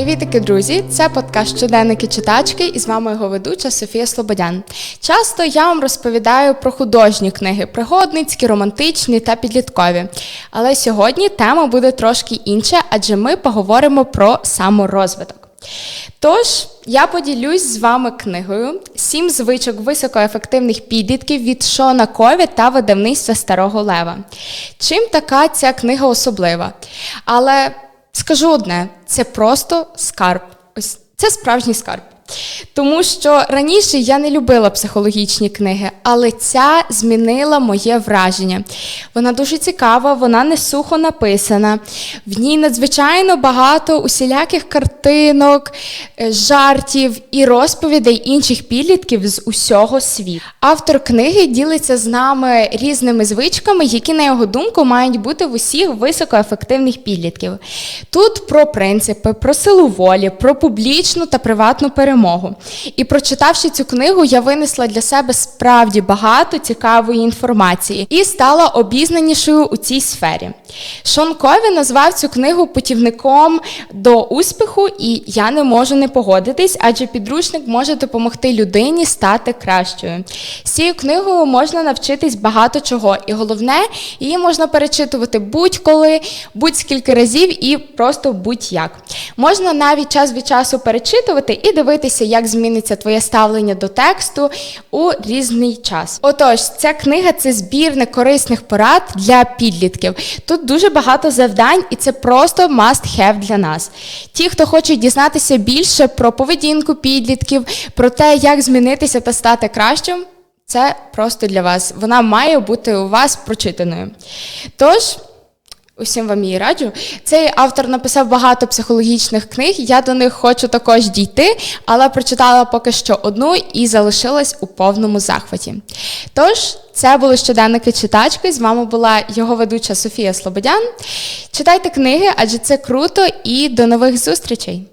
Привітики, друзі! Це подкаст Щоденники читачки і з вами його ведуча Софія Слободян. Часто я вам розповідаю про художні книги, пригодницькі, романтичні та підліткові. Але сьогодні тема буде трошки інша, адже ми поговоримо про саморозвиток. Тож, я поділюсь з вами книгою Сім звичок високоефективних підлітків від Шона Кові та видавництва Старого Лева. Чим така ця книга особлива? Але скажу одне: це просто скарб. Ось це справжній скарб. Тому що раніше я не любила психологічні книги, але ця змінила моє враження. Вона дуже цікава, вона не сухо написана. В ній надзвичайно багато усіляких картинок, е, жартів і розповідей інших підлітків з усього світу. Автор книги ділиться з нами різними звичками, які, на його думку, мають бути в усіх високоефективних підлітків. Тут про принципи, про силу волі, про публічну та приватну перемогу. І прочитавши цю книгу, я винесла для себе справді багато цікавої інформації і стала обізнанішою у цій сфері. Шон Кові назвав цю книгу путівником до успіху, і я не можу не погодитись, адже підручник може допомогти людині стати кращою. З цією книгою можна навчитись багато чого, і головне, її можна перечитувати будь-коли, будь-скільки разів і просто будь-як. Можна навіть час від часу перечитувати і дивитися, як зміниться твоє ставлення до тексту у різний час. Отож, ця книга це збірник корисних порад для підлітків. Тут дуже багато завдань, і це просто must have для нас. Ті, хто хоче дізнатися більше про поведінку підлітків, про те, як змінитися та стати кращим. Це просто для вас. Вона має бути у вас прочитаною. Тож. Усім вам її раджу. Цей автор написав багато психологічних книг. Я до них хочу також дійти, але прочитала поки що одну і залишилась у повному захваті. Тож, це були щоденники читачки. З вами була його ведуча Софія Слободян. Читайте книги, адже це круто, і до нових зустрічей!